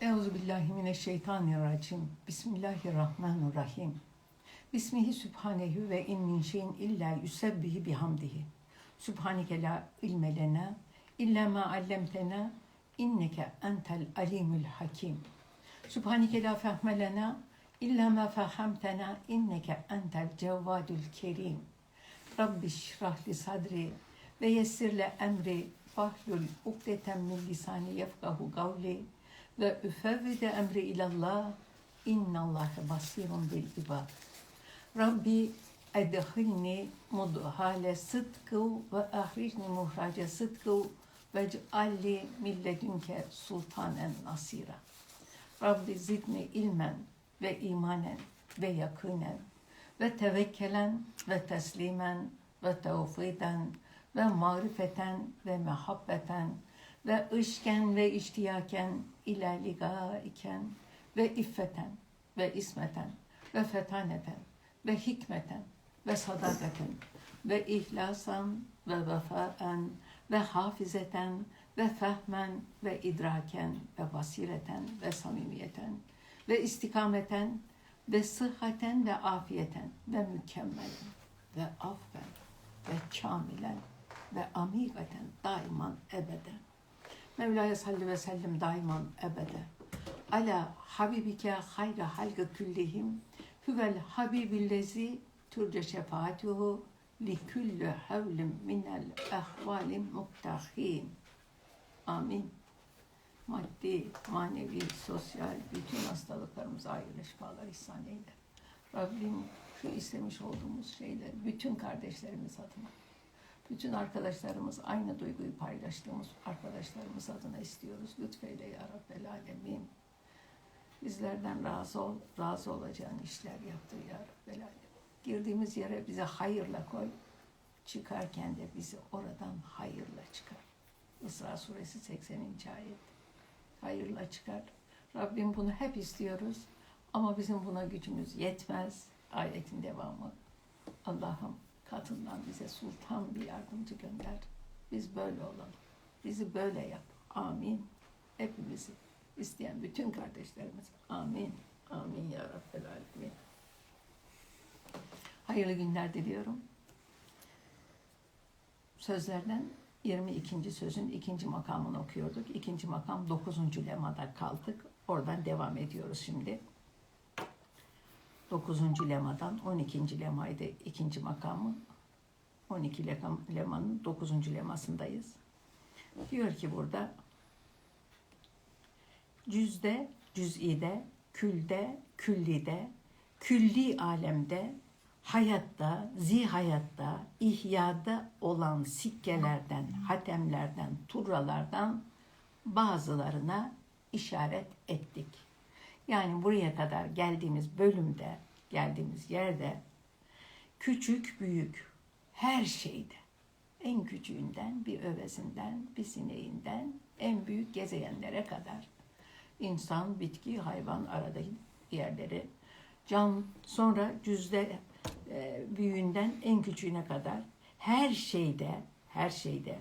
Euzu billahi mineşşeytanirracim. Bismillahirrahmanirrahim. Bismihi sübhanehu ve in min şeyin illa yusebbihi bihamdihi. Sübhaneke la ilme lena illa ma allemtena inneke entel alimul hakim. Sübhaneke la fehme lena illa ma fahamtena inneke entel cevvadul kerim. Rabbi şrah li sadri ve yessir le emri fahlul ukdeten min lisani yefkahu kavli ve üfevvide emri ilallah innallâhe basirun bil ibad. Rabbi edhilni mudhale sıdkı ve ahricni muhrace sıdkı ve cealli milledünke sultanen nasira. Rabbi zidni ilmen ve imanen ve yakinen ve tevekkelen ve teslimen ve tevfiden ve marifeten ve mehabbeten ve ışken ve iştiyaken ila ligaiken ve iffeten ve ismeten ve fetaneten ve hikmeten ve sadakaten ve ihlasan ve vefaen ve hafizeten ve fehmen ve idraken ve basireten ve samimiyeten ve istikameten ve sıhhaten ve afiyeten ve mükemmelen ve affen ve kamilen ve amigaten daiman ebeden. Mevla'ya salli ve sellim daiman ebede. Ala habibike hayra halgı küllihim huvel habibillezi türce şefaatuhu li küllü havlim minel ehvalim muktahim. Amin. Maddi, manevi, sosyal bütün hastalıklarımıza ayrı şifalar ihsan eyle. Rabbim şu istemiş olduğumuz şeyler bütün kardeşlerimiz adına, bütün arkadaşlarımız aynı duyguyu paylaştığımız arkadaşlarımız adına istiyoruz. Lütfeyle ya Rabbel Alemin. Bizlerden razı ol, razı olacağın işler yaptır ya Rabbel Alemin. Girdiğimiz yere bize hayırla koy. Çıkarken de bizi oradan hayırla çıkar. Isra suresi 80. ayet. Hayırla çıkar. Rabbim bunu hep istiyoruz. Ama bizim buna gücümüz yetmez. Ayetin devamı. Allah'ım katından bize sultan bir yardımcı gönder. Biz böyle olalım. Bizi böyle yap. Amin. Hepimizi isteyen bütün kardeşlerimiz. Amin. Amin ya Rabbel Alemin. Hayırlı günler diliyorum. Sözlerden 22. sözün ikinci makamını okuyorduk. İkinci makam 9. lemada kaldık. Oradan devam ediyoruz şimdi. 9. lemadan 12. lemaydı ikinci makamı. 12 lekam, lemanın 9. lemasındayız. Diyor ki burada cüzde, cüz'ide, külde, küllide, külli alemde, hayatta, zihayatta, ihyada olan sikkelerden, hatemlerden, turralardan bazılarına işaret ettik. Yani buraya kadar geldiğimiz bölümde, geldiğimiz yerde küçük büyük her şeyde en küçüğünden bir övezinden bir sineğinden en büyük gezeyenlere kadar insan, bitki, hayvan aradaki yerleri can sonra cüzde e, büyüğünden en küçüğüne kadar her şeyde her şeyde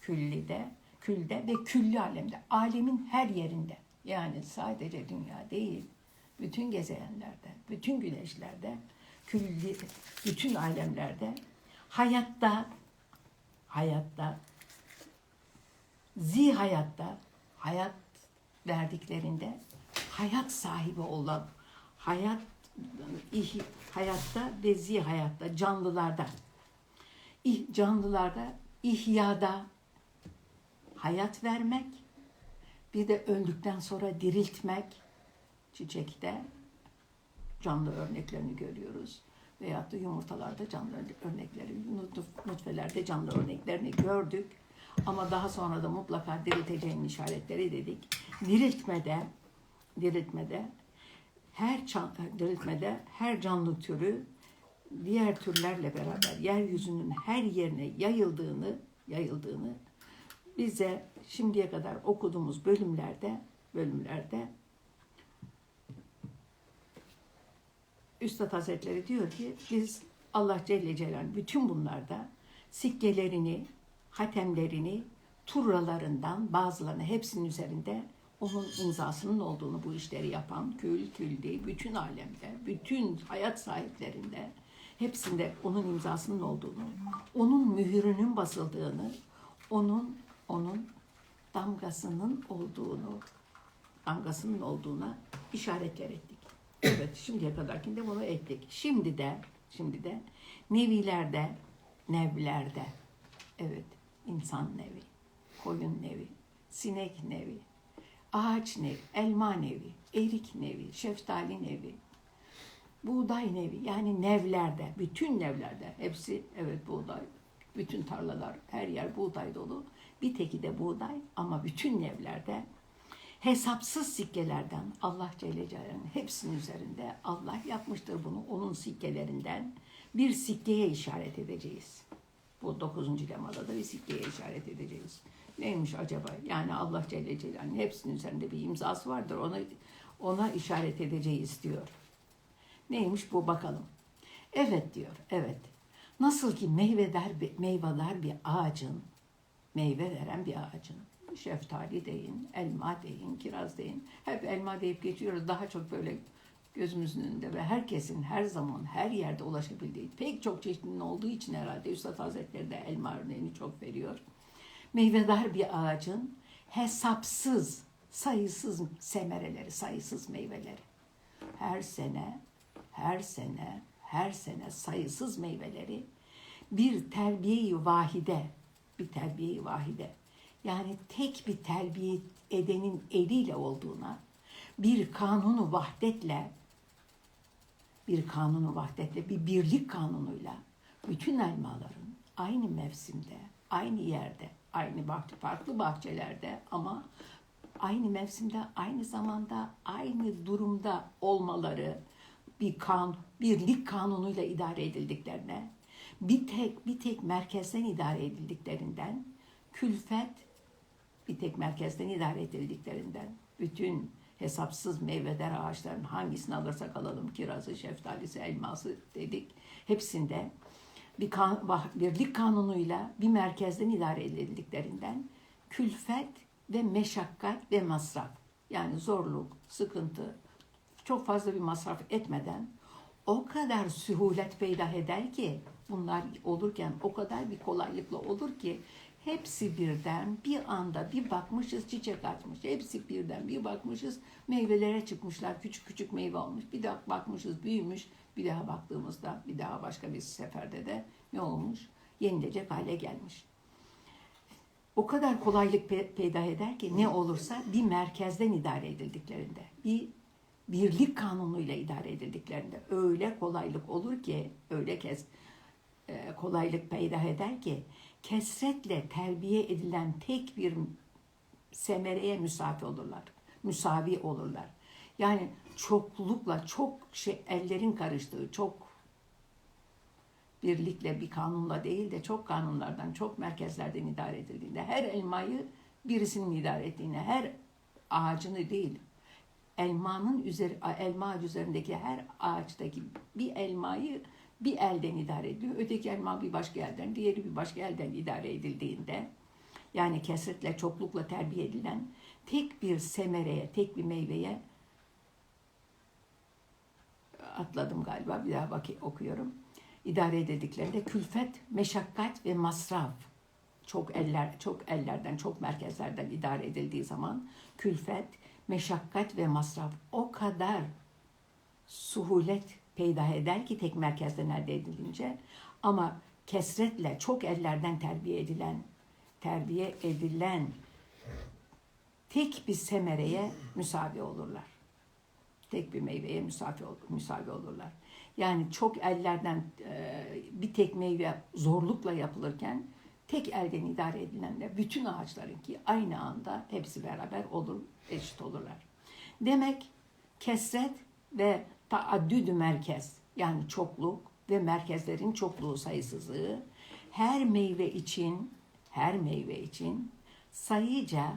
küllide külde ve külli alemde alemin her yerinde yani sadece dünya değil bütün gezeyenlerde bütün güneşlerde külli bütün alemlerde hayatta hayatta zi hayatta hayat verdiklerinde hayat sahibi olan hayat hayatta ve zi hayatta canlılarda canlılarda ihyada hayat vermek bir de öldükten sonra diriltmek çiçekte canlı örneklerini görüyoruz veyahut da yumurtalarda canlı örnekleri, nutfelerde canlı örneklerini gördük. Ama daha sonra da mutlaka dirilteceğin işaretleri dedik. Diriltmede, diriltmede her diriltmede her canlı türü diğer türlerle beraber yeryüzünün her yerine yayıldığını yayıldığını bize şimdiye kadar okuduğumuz bölümlerde bölümlerde Üstad Hazretleri diyor ki biz Allah Celle Celal bütün bunlarda sikkelerini, hatemlerini, turralarından bazılarını hepsinin üzerinde onun imzasının olduğunu bu işleri yapan kül kül değil, bütün alemde, bütün hayat sahiplerinde hepsinde onun imzasının olduğunu, onun mühürünün basıldığını, onun onun damgasının olduğunu, damgasının olduğuna işaretler ettik. Evet, şimdiye kadarkinde bunu ettik. Şimdi de, şimdi de nevilerde, nevlerde, evet, insan nevi, koyun nevi, sinek nevi, ağaç nevi, elma nevi, erik nevi, şeftali nevi, buğday nevi, yani nevlerde, bütün nevlerde, hepsi evet buğday, bütün tarlalar, her yer buğday dolu. Bir teki de buğday ama bütün nevlerde hesapsız sikkelerden Allah Celle Celaluhu'nun hepsinin üzerinde Allah yapmıştır bunu. Onun sikkelerinden bir sikkeye işaret edeceğiz. Bu dokuzuncu lemada da bir sikkeye işaret edeceğiz. Neymiş acaba? Yani Allah Celle Celaluhu'nun hepsinin üzerinde bir imzası vardır. Ona ona işaret edeceğiz diyor. Neymiş bu bakalım. Evet diyor. Evet. Nasıl ki meyveler meyveler bir ağacın meyve veren bir ağacın şeftali deyin, elma deyin, kiraz deyin. Hep elma deyip geçiyoruz. Daha çok böyle gözümüzün önünde ve herkesin her zaman her yerde ulaşabildiği pek çok çeşitinin olduğu için herhalde Üstad Hazretleri de elma örneğini çok veriyor. Meyvedar bir ağacın hesapsız, sayısız semereleri, sayısız meyveleri. Her sene, her sene, her sene sayısız meyveleri bir terbiye-i vahide, bir terbiye-i vahide. Yani tek bir terbiye edenin eliyle olduğuna, bir kanunu vahdetle, bir kanunu vahdetle, bir birlik kanunuyla bütün elmaların aynı mevsimde, aynı yerde, aynı bahçe, farklı bahçelerde ama aynı mevsimde, aynı zamanda, aynı durumda olmaları bir kan, birlik kanunuyla idare edildiklerine, bir tek bir tek merkezden idare edildiklerinden külfet bir tek merkezden idare edildiklerinden bütün hesapsız meyveler ağaçların hangisini alırsak alalım kirazı, şeftalisi, elması dedik. Hepsinde bir kan, birlik kanunuyla bir merkezden idare edildiklerinden külfet ve meşakkat ve masraf yani zorluk, sıkıntı çok fazla bir masraf etmeden o kadar sühulet peydah eder ki bunlar olurken o kadar bir kolaylıkla olur ki Hepsi birden bir anda bir bakmışız çiçek açmış. Hepsi birden bir bakmışız meyvelere çıkmışlar. Küçük küçük meyve olmuş. Bir daha bakmışız büyümüş. Bir daha baktığımızda bir daha başka bir seferde de ne olmuş? Yenilecek hale gelmiş. O kadar kolaylık pe- peyda eder ki ne olursa bir merkezden idare edildiklerinde, bir birlik kanunuyla idare edildiklerinde öyle kolaylık olur ki, öyle kez kolaylık peyda eder ki kesretle terbiye edilen tek bir semereye müsafi olurlar. Müsavi olurlar. Yani çoklukla çok şey ellerin karıştığı, çok birlikle bir kanunla değil de çok kanunlardan, çok merkezlerden idare edildiğinde, her elmayı birisinin idare ettiğine, her ağacını değil, elmanın üzeri, elma ağacı üzerindeki her ağaçtaki bir elmayı bir elden idare ediliyor. Öteki elma bir başka elden, diğeri bir başka elden idare edildiğinde yani kesretle, çoklukla terbiye edilen tek bir semereye, tek bir meyveye atladım galiba bir daha bak okuyorum. İdare edildiklerinde külfet, meşakkat ve masraf çok eller çok ellerden, çok merkezlerden idare edildiği zaman külfet, meşakkat ve masraf o kadar suhulet peydah eder ki tek merkezden elde edilince ama kesretle çok ellerden terbiye edilen terbiye edilen tek bir semereye müsavi olurlar. Tek bir meyveye müsavi, müsavi olurlar. Yani çok ellerden e, bir tek meyve zorlukla yapılırken tek elden idare edilenler bütün ağaçların ki aynı anda hepsi beraber olur, eşit olurlar. Demek kesret ve taaddüdü merkez yani çokluk ve merkezlerin çokluğu sayısızlığı her meyve için her meyve için sayıca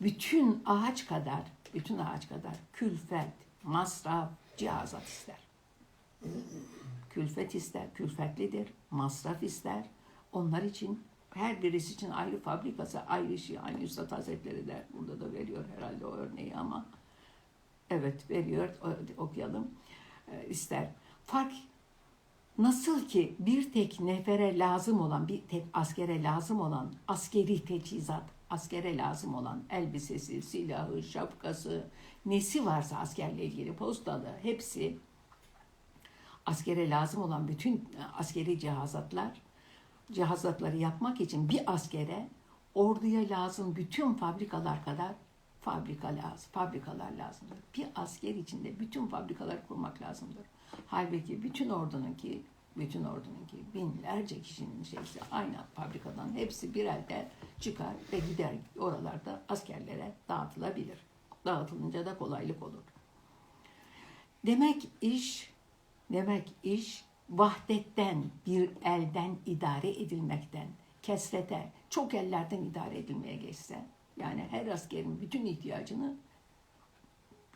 bütün ağaç kadar bütün ağaç kadar külfet, masraf, cihazat ister. Külfet ister, külfetlidir, masraf ister. Onlar için Her birisi için ayrı fabrikası, ayrı işi. Aynı Üstad Hazretleri de burada da veriyor herhalde o örneği ama evet veriyor okuyalım e, ister. Fark nasıl ki bir tek nefere lazım olan, bir tek askere lazım olan askeri teçhizat, askere lazım olan elbisesi, silahı, şapkası, nesi varsa askerle ilgili postalı hepsi askere lazım olan bütün e, askeri cihazatlar, cihazatları yapmak için bir askere orduya lazım bütün fabrikalar kadar fabrika lazım, fabrikalar lazımdır. Bir asker içinde bütün fabrikaları kurmak lazımdır. Halbuki bütün ordununki, bütün ordununki binlerce kişinin şeysi aynı fabrikadan hepsi bir elde çıkar ve gider oralarda askerlere dağıtılabilir. Dağıtılınca da kolaylık olur. Demek iş, demek iş vahdetten, bir elden idare edilmekten, kesrete, çok ellerden idare edilmeye geçse, yani her askerin bütün ihtiyacını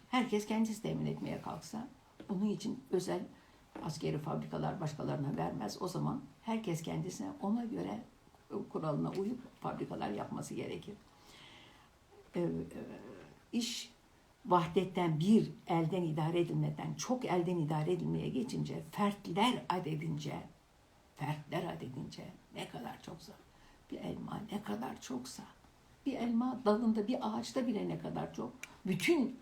herkes kendisi temin etmeye kalksa, bunun için özel askeri fabrikalar başkalarına vermez. O zaman herkes kendisine ona göre kuralına uyup fabrikalar yapması gerekir. Ee, e, iş vahdetten bir elden idare edilmeden çok elden idare edilmeye geçince fertler adedince fertler adedince ne kadar çoksa bir elma ne kadar çoksa bir elma dalında bir ağaçta bile ne kadar çok bütün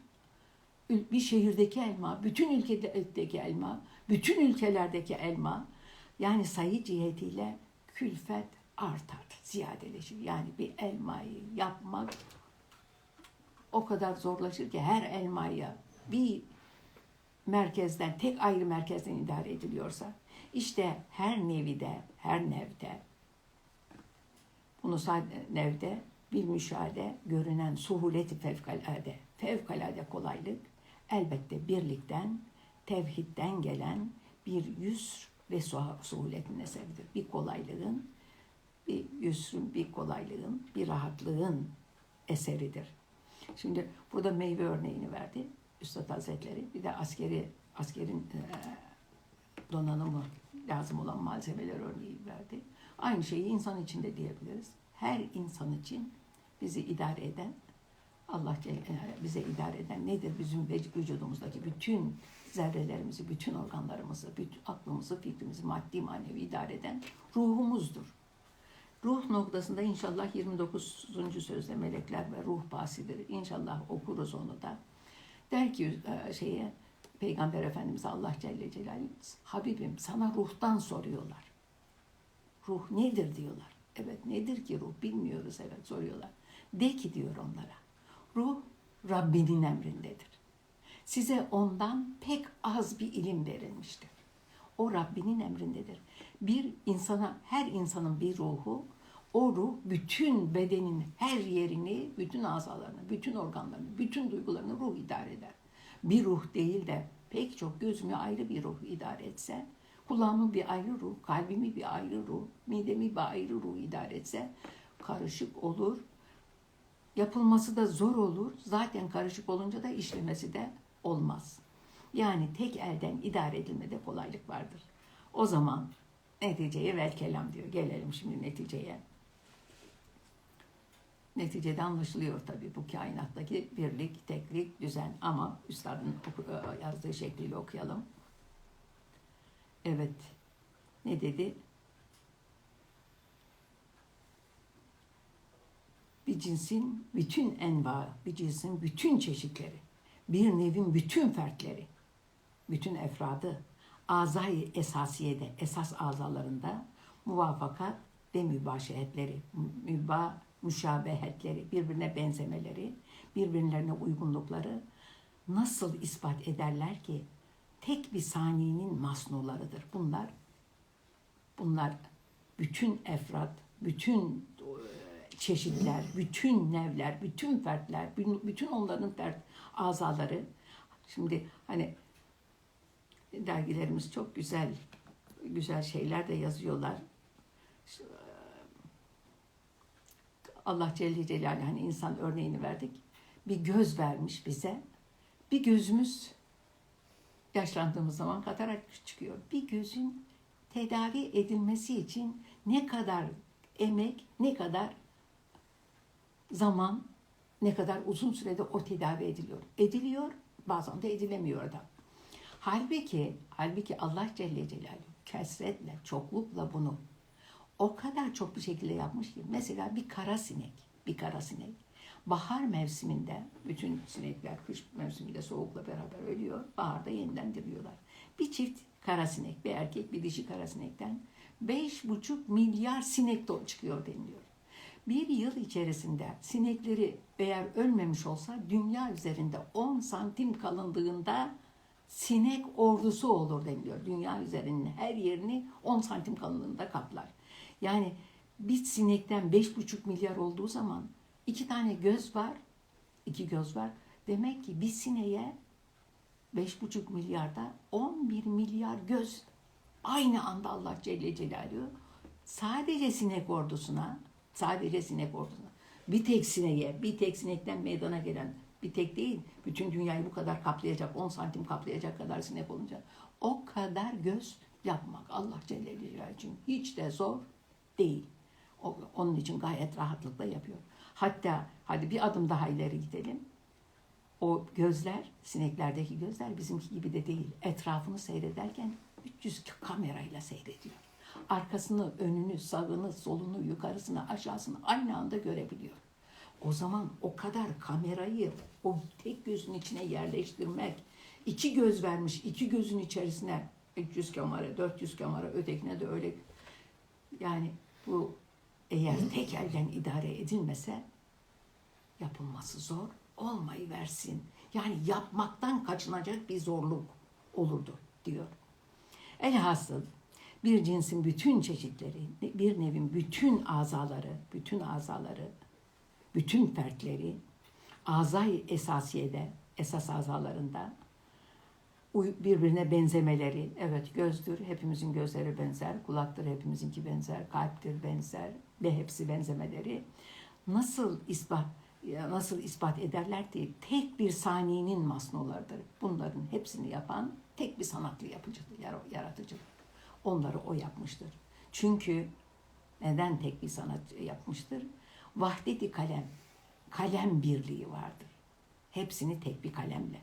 bir şehirdeki elma, bütün ülkedeki elma, bütün ülkelerdeki elma yani sayı cihetiyle külfet artar, ziyadeleşir. Yani bir elmayı yapmak o kadar zorlaşır ki her elmayı bir merkezden, tek ayrı merkezden idare ediliyorsa, işte her nevide, her nevde, bunu sadece nevde, bir müşahede görünen suhuleti fevkalade, fevkalade kolaylık, elbette birlikten, tevhidden gelen bir yüz ve suha- suhuletin eseridir. Bir kolaylığın, bir yüzün, bir kolaylığın, bir rahatlığın eseridir. Şimdi burada meyve örneğini verdi Üstad Hazretleri. Bir de askeri askerin e, donanımı lazım olan malzemeler örneği verdi. Aynı şeyi insan için de diyebiliriz. Her insan için bizi idare eden Allah e, bize idare eden nedir? Bizim vüc- vücudumuzdaki bütün zerrelerimizi, bütün organlarımızı, bütün aklımızı, fikrimizi maddi manevi idare eden ruhumuzdur. Ruh noktasında inşallah 29. sözde melekler ve ruh bahsidir. İnşallah okuruz onu da. Der ki e, şeye Peygamber Efendimiz Allah Celle Celaluhu Habibim sana ruhtan soruyorlar. Ruh nedir diyorlar. Evet nedir ki ruh bilmiyoruz evet soruyorlar. De ki diyor onlara. Ruh Rabbinin emrindedir. Size ondan pek az bir ilim verilmiştir. O Rabbinin emrindedir. Bir insana, her insanın bir ruhu, o ruh bütün bedenin her yerini, bütün azalarını, bütün organlarını, bütün duygularını ruh idare eder. Bir ruh değil de pek çok gözümü ayrı bir ruh idare etse, kulağımı bir ayrı ruh, kalbimi bir ayrı ruh, midemi bir ayrı ruh idare etse karışık olur. Yapılması da zor olur. Zaten karışık olunca da işlemesi de olmaz. Yani tek elden idare edilmede kolaylık vardır. O zaman neticeye vel kelam diyor. Gelelim şimdi neticeye. Neticede anlaşılıyor tabii bu kainattaki birlik, teklik, düzen ama üstadın e, yazdığı şekliyle okuyalım. Evet. Ne dedi? Cinsin bütün enva, bir cinsin bütün çeşitleri, bir nevin bütün fertleri, bütün efradı, azayı esasiyede, esas azalarında muvafakat ve mübaşehetleri, müba, müşabehetleri, birbirine benzemeleri, birbirlerine uygunlukları nasıl ispat ederler ki tek bir saniyinin masnularıdır. Bunlar bunlar bütün efrat, bütün çeşitler, bütün nevler, bütün fertler, bütün- onların fert azaları. Şimdi hani dergilerimiz çok güzel güzel şeyler de yazıyorlar. E, Allah Celle Celaluhu hani insan örneğini verdik. Bir göz vermiş bize. Bir gözümüz yaşlandığımız zaman katarak çıkıyor. Bir gözün tedavi edilmesi için ne kadar emek, ne kadar zaman, ne kadar uzun sürede o tedavi ediliyor. Ediliyor, bazen de edilemiyor da. Halbuki, halbuki Allah Celle Celaluhu kesretle, çoklukla bunu o kadar çok bir şekilde yapmış ki. Mesela bir kara sinek, bir kara sinek. Bahar mevsiminde bütün sinekler kış mevsiminde soğukla beraber ölüyor. Baharda yeniden diriyorlar. Bir çift kara sinek, bir erkek bir dişi kara sinekten 5,5 milyar sinek çıkıyor deniliyor. Bir yıl içerisinde sinekleri eğer ölmemiş olsa dünya üzerinde 10 santim kalınlığında sinek ordusu olur deniliyor. Dünya üzerinin her yerini 10 santim kalınlığında kaplar. Yani bir sinekten 5,5 milyar olduğu zaman iki tane göz var, iki göz var. Demek ki bir sineğe 5,5 milyarda 11 milyar göz aynı anda Allah Celle Celaluhu sadece sinek ordusuna sadece sinek ordusuna bir tek sineğe bir tek sinekten meydana gelen bir tek değil bütün dünyayı bu kadar kaplayacak 10 santim kaplayacak kadar sinek olunca o kadar göz yapmak Allah Celle Celaluhu için hiç de zor değil. O- Onun için gayet rahatlıkla yapıyor. Hatta hadi bir adım daha ileri gidelim. O gözler, sineklerdeki gözler bizimki gibi de değil. Etrafını seyrederken 300 kamerayla seyrediyor. Arkasını, önünü, sağını, solunu, yukarısını, aşağısını aynı anda görebiliyor. O zaman o kadar kamerayı o tek gözün içine yerleştirmek, iki göz vermiş, iki gözün içerisine 300 kamera, 400 kamera, ötekine de öyle. Yani bu eğer tek elden idare edilmese yapılması zor olmayı versin. Yani yapmaktan kaçınacak bir zorluk olurdu diyor. Elhasıl bir cinsin bütün çeşitleri, bir nevin bütün azaları, bütün azaları, bütün fertleri azay esasiyede, esas azalarında birbirine benzemeleri, evet gözdür, hepimizin gözleri benzer, kulaktır, hepimizinki benzer, kalptir benzer ve hepsi benzemeleri nasıl ispat nasıl ispat ederler ki tek bir saniyinin masnolarıdır. Bunların hepsini yapan tek bir sanatlı yapıcıdır, yar- yaratıcıdır. Onları o yapmıştır. Çünkü neden tek bir sanat yapmıştır? Vahdeti kalem, kalem birliği vardır. Hepsini tek bir kalemle.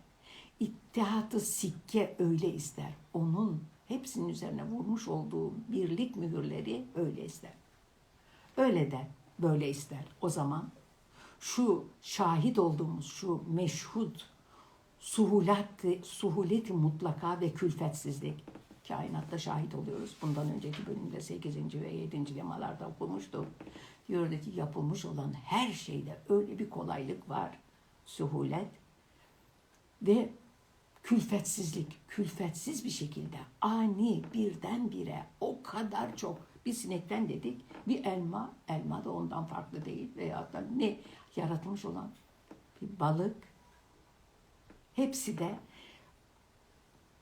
İttihatı sikke öyle ister. Onun hepsinin üzerine vurmuş olduğu birlik mühürleri öyle ister. Öyle de böyle ister. O zaman şu şahit olduğumuz şu meşhud suhulet, suhuleti mutlaka ve külfetsizlik kainatta şahit oluyoruz. Bundan önceki bölümde 8. ve 7. lemalarda okumuştuk. Diyordu ki yapılmış olan her şeyde öyle bir kolaylık var. Suhulet ve külfetsizlik, külfetsiz bir şekilde ani birdenbire o kadar çok bir sinekten dedik bir elma, elma da ondan farklı değil veyahut da ne yaratılmış olan bir balık hepsi de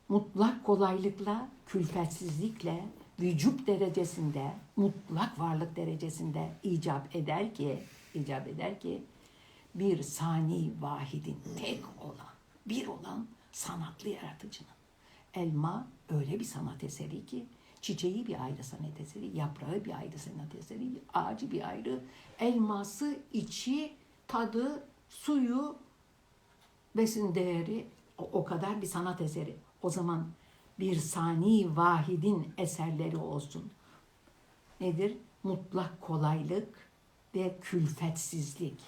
mutlak kolaylıkla, külfetsizlikle, vücut derecesinde, mutlak varlık derecesinde icap eder ki, icap eder ki bir sani vahidin tek olan, bir olan sanatlı yaratıcının. Elma öyle bir sanat eseri ki çiçeği bir ayrı sanat eseri, yaprağı bir ayrı sanat eseri, ağacı bir ayrı, elması, içi, tadı, suyu, besin değeri o, o kadar bir sanat eseri. O zaman bir sani vahidin eserleri olsun. Nedir? Mutlak kolaylık ve külfetsizlik.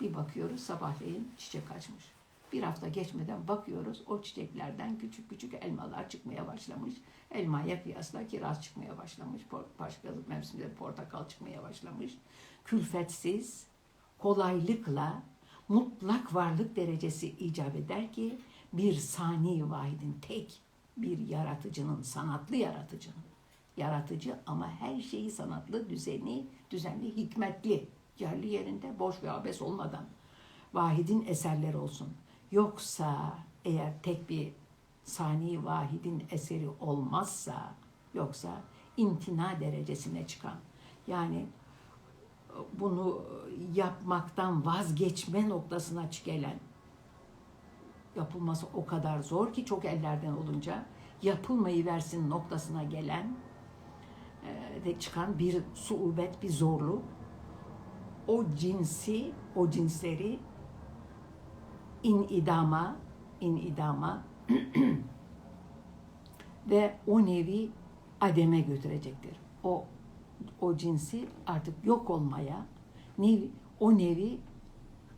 Bir bakıyoruz sabahleyin çiçek açmış. Bir hafta geçmeden bakıyoruz o çiçeklerden küçük küçük elmalar çıkmaya başlamış. Elmaya kıyasla kiraz çıkmaya başlamış. Başka mevsimde portakal çıkmaya başlamış. Külfetsiz, kolaylıkla mutlak varlık derecesi icap eder ki bir sani vahidin tek bir yaratıcının, sanatlı yaratıcının, yaratıcı ama her şeyi sanatlı, düzeni, düzenli, hikmetli, yerli yerinde boş ve abes olmadan. Vahidin eserleri olsun. Yoksa eğer tek bir sani vahidin eseri olmazsa, yoksa imtina derecesine çıkan, yani bunu yapmaktan vazgeçme noktasına gelen yapılması o kadar zor ki çok ellerden olunca yapılmayı versin noktasına gelen e, de çıkan bir suubet, bir zorluk. O cinsi, o cinsleri inidama, inidama ve o nevi ademe götürecektir. O o cinsi artık yok olmaya, nevi, o nevi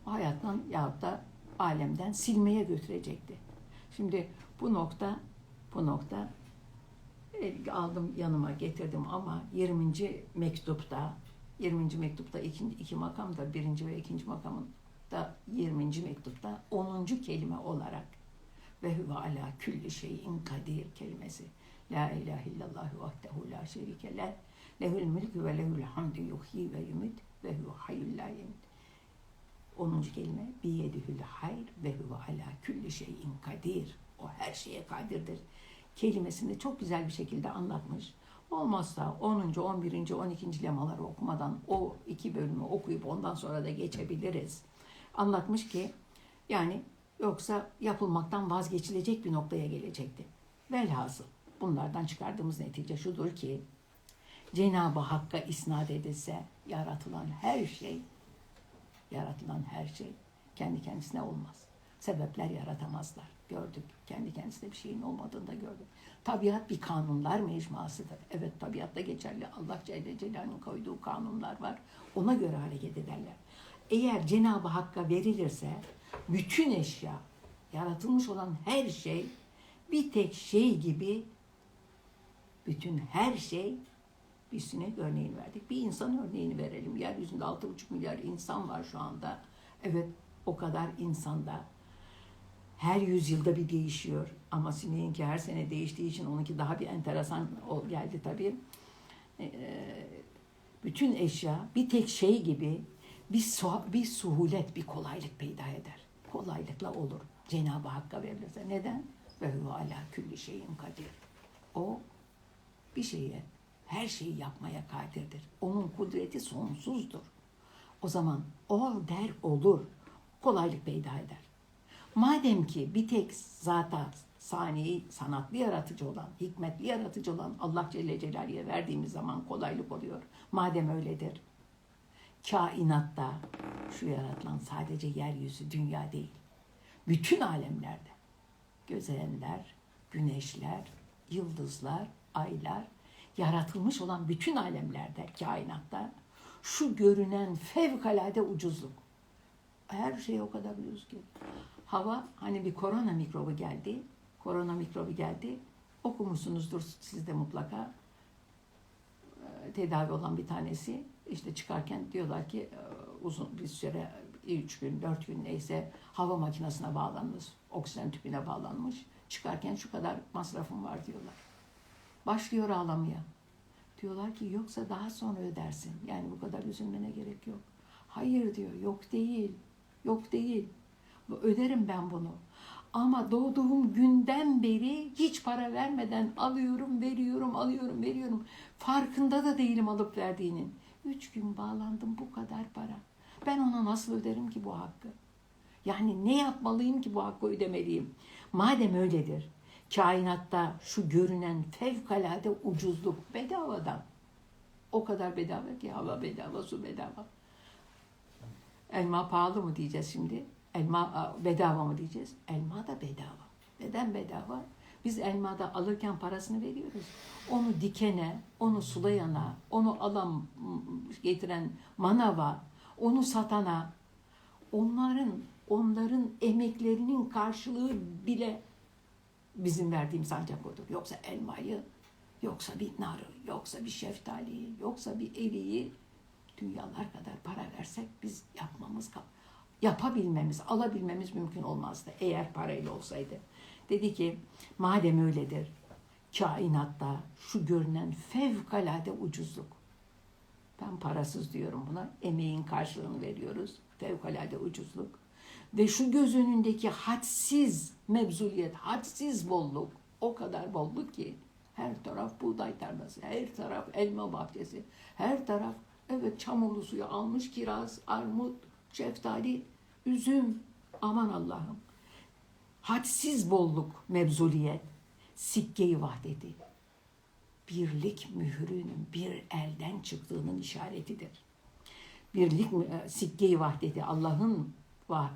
hayattan yahut da alemden silmeye götürecekti. Şimdi bu nokta bu nokta e, aldım yanıma getirdim ama 20. mektupta 20. mektupta iki, iki makam da birinci ve ikinci makamın da 20. mektupta 10. kelime olarak ve huve ala külli şeyin kadir kelimesi. La ilahe illallah vahdehu la şerike leh. Lehül mülkü ve lehül hamdü yuhyi ve yumit ve huve hayyul la yemut. 10. kelime biyedihül hayr ve huve ala külli şeyin kadir. O her şeye kadirdir. Kelimesini çok güzel bir şekilde anlatmış. Olmazsa 10. 11. 12. lemaları okumadan o iki bölümü okuyup ondan sonra da geçebiliriz. Anlatmış ki yani yoksa yapılmaktan vazgeçilecek bir noktaya gelecekti. Velhasıl bunlardan çıkardığımız netice şudur ki Cenab-ı Hakk'a isnat edilse yaratılan her şey yaratılan her şey kendi kendisine olmaz. Sebepler yaratamazlar. Gördük. Kendi kendisine bir şeyin olmadığını da gördük. Tabiat bir kanunlar mecmuasıdır. Evet tabiatta geçerli. Allah Celle Celaluhu'nun koyduğu kanunlar var. Ona göre hareket ederler. Eğer Cenab-ı Hakk'a verilirse bütün eşya, yaratılmış olan her şey bir tek şey gibi bütün her şey bir sinek örneğini verdik. Bir insan örneğini verelim. Yeryüzünde 6,5 milyar insan var şu anda. Evet o kadar insanda her yüzyılda bir değişiyor. Ama sineğinki her sene değiştiği için onunki daha bir enteresan geldi tabii. Ee, bütün eşya bir tek şey gibi bir, su- bir suhulet, bir kolaylık peyda eder. Kolaylıkla olur. Cenab-ı Hakk'a verilirse. Neden? Ve huve ala külli şeyin kadir. O bir şeye, her şeyi yapmaya kadirdir. Onun kudreti sonsuzdur. O zaman ol der olur. Kolaylık peyda eder. Madem ki bir tek zata saniye sanatlı yaratıcı olan, hikmetli yaratıcı olan Allah Celle Celaluhu'ya verdiğimiz zaman kolaylık oluyor. Madem öyledir. Kainatta şu yaratılan sadece yeryüzü, dünya değil. Bütün alemlerde gözelenler, güneşler, yıldızlar, aylar, yaratılmış olan bütün alemlerde, kainatta şu görünen fevkalade ucuzluk. Her şey o kadar ucuz ki. Hava hani bir korona mikrobu geldi. Korona mikrobu geldi. Okumuşsunuzdur siz de mutlaka. Tedavi olan bir tanesi işte çıkarken diyorlar ki uzun bir süre üç gün, dört gün neyse hava makinesine bağlanmış, oksijen tüpüne bağlanmış. Çıkarken şu kadar masrafım var diyorlar. Başlıyor ağlamaya. Diyorlar ki yoksa daha sonra ödersin. Yani bu kadar üzülmene gerek yok. Hayır diyor, yok değil. Yok değil. Öderim ben bunu. Ama doğduğum günden beri hiç para vermeden alıyorum, veriyorum, alıyorum, veriyorum. Farkında da değilim alıp verdiğinin. Üç gün bağlandım bu kadar para. Ben ona nasıl öderim ki bu hakkı? Yani ne yapmalıyım ki bu hakkı ödemeliyim? Madem öyledir, kainatta şu görünen fevkalade ucuzluk bedavadan. O kadar bedava ki hava bedava, su bedava. Elma pahalı mı diyeceğiz şimdi? Elma bedava mı diyeceğiz? Elma da bedava. Neden bedava? Biz elmada alırken parasını veriyoruz. Onu dikene, onu sulayana, onu alan, getiren manava, onu satana, onların onların emeklerinin karşılığı bile bizim verdiğimiz ancak odur. Yoksa elmayı, yoksa bir narı, yoksa bir şeftaliyi, yoksa bir eriği dünyalar kadar para versek biz yapmamız, yapabilmemiz, alabilmemiz mümkün olmazdı eğer parayla olsaydı. Dedi ki madem öyledir kainatta şu görünen fevkalade ucuzluk. Ben parasız diyorum buna. Emeğin karşılığını veriyoruz. Fevkalade ucuzluk. Ve şu göz önündeki hadsiz mevzuliyet, hadsiz bolluk. O kadar bolluk ki her taraf buğday tarlası, her taraf elma bahçesi, her taraf evet çamurlu suyu almış kiraz, armut, şeftali, üzüm. Aman Allah'ım. Hadsiz bolluk, mevzuliyet, sikke-i vahdeti. birlik mührünün bir elden çıktığının işaretidir. Birlik e, sikke-i vahdeti Allah'ın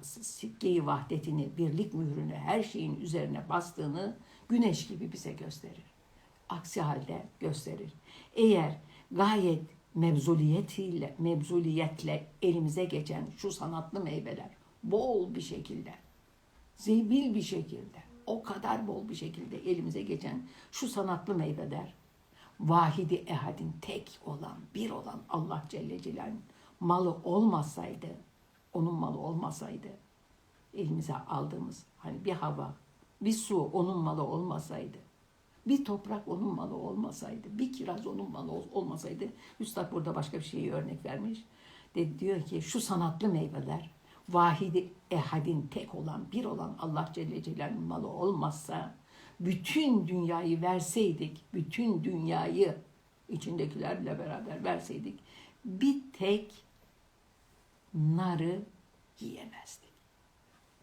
sikke-i vahdetini, birlik mührünü her şeyin üzerine bastığını güneş gibi bize gösterir. Aksi halde gösterir. Eğer gayet mevzuliyetiyle, mevzuliyetle elimize geçen şu sanatlı meyveler bol bir şekilde, zebil bir şekilde, o kadar bol bir şekilde elimize geçen şu sanatlı meyveler, vahidi ehadin tek olan, bir olan Allah Celle Celaluhu'nun malı olmasaydı, onun malı olmasaydı, elimize aldığımız hani bir hava, bir su onun malı olmasaydı, bir toprak onun malı olmasaydı, bir kiraz onun malı ol- olmasaydı, Üstad burada başka bir şeyi örnek vermiş. De diyor ki şu sanatlı meyveler, vahidi ehadin tek olan, bir olan Allah Celle Celaluhu'nun malı olmazsa, bütün dünyayı verseydik, bütün dünyayı içindekilerle beraber verseydik, bir tek narı yiyemezdik.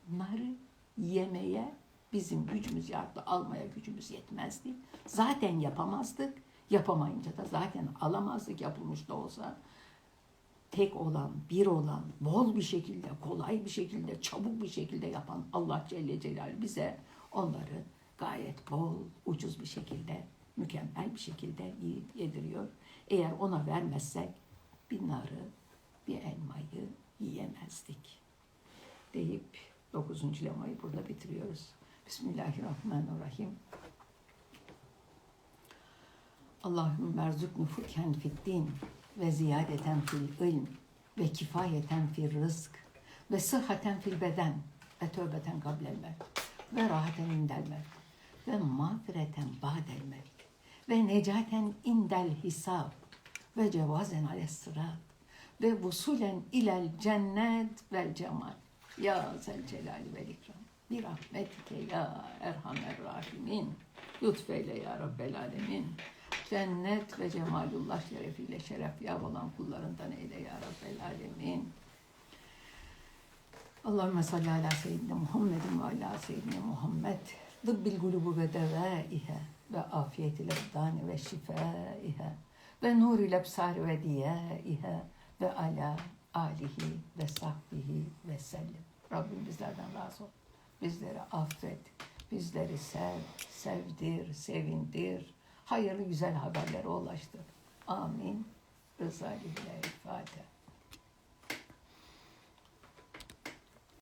Narı yemeye bizim gücümüz yattı, almaya gücümüz yetmezdi. Zaten yapamazdık. Yapamayınca da zaten alamazdık yapılmış da olsa. Tek olan, bir olan, bol bir şekilde, kolay bir şekilde, çabuk bir şekilde yapan Allah Celle Celaluhu bize onları gayet bol, ucuz bir şekilde, mükemmel bir şekilde yediriyor. Eğer ona vermezsek bir narı, bir elmayı yiyemezdik deyip 9. lemayı burada bitiriyoruz. Bismillahirrahmanirrahim. Allahümme erzukni fuken fid din ve ziyadeten fil ilm ve kifayeten fil rızk ve sıhhaten fil beden ve tövbeten kablel ve rahaten indel ve mağfireten ba'del ve necaten indel hisab ve cevazen ales sırat ve vusulen ilel cennet vel cemal. Ya zel celali vel ikram. Bir rahmetike ya erhamer rahimin lütfeyle ya rabbel alemin. Cennet ve cemalullah şerefiyle şeref ya olan kullarından eyle ya rabbel alemin. Allahümme salli ala seyyidina Muhammedin ve ala seyyidina Muhammed. Dıbbil gulubu ve devaihe ve afiyetil ebdani ve şifaihe ve nuril ebsari ve diyaihe ve ala alihi ve sahbihi ve sellim. Rabbim bizlerden razı ol. Bizleri affet, bizleri sev, sevdir, sevindir. Hayırlı güzel haberlere ulaştır. Amin. Rıza ile Fatiha.